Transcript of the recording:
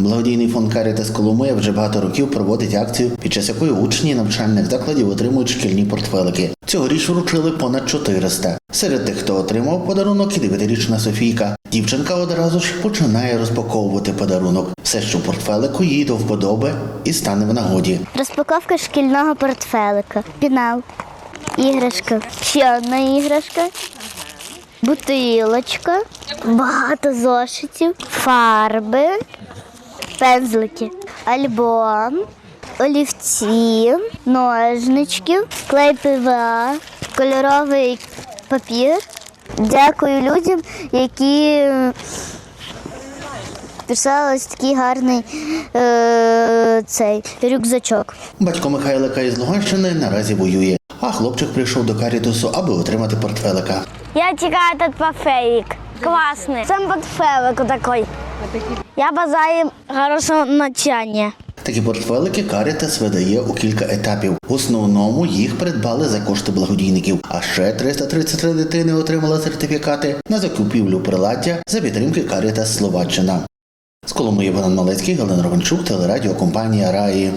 Благодійний фонд Карітас Коломия вже багато років проводить акцію, під час якої учні навчальних закладів отримують шкільні портфелики. Цьогоріч вручили понад 400. Серед тих, хто отримав подарунок, і дев'ятирічна Софійка. Дівчинка одразу ж починає розпаковувати подарунок. Все, що в портфелику їй до вподоби і стане в нагоді. Розпаковка шкільного портфелика, пінал, іграшка, ще одна іграшка, бутилочка, багато зошитів, фарби, пензлики, альбом, олівці, ножнички, клей ПВА, кольоровий папір. Дякую людям, які писали ось такий гарний е, цей рюкзачок. Батько Михайлика із Луганщини наразі воює, а хлопчик прийшов до Карітусу, аби отримати портфелика. Я чекаю этот портфелик. Классный. Сам портфелик такой. Я бажаю хорошого навчання. Такі портфелики Карітас видає у кілька етапів. В основному їх придбали за кошти благодійників. А ще 333 дитини отримали сертифікати на закупівлю приладдя за підтримки Карітас Словаччина. З Коломиї Іван Малецький, Галина Романчук, телерадіокомпанія Раї.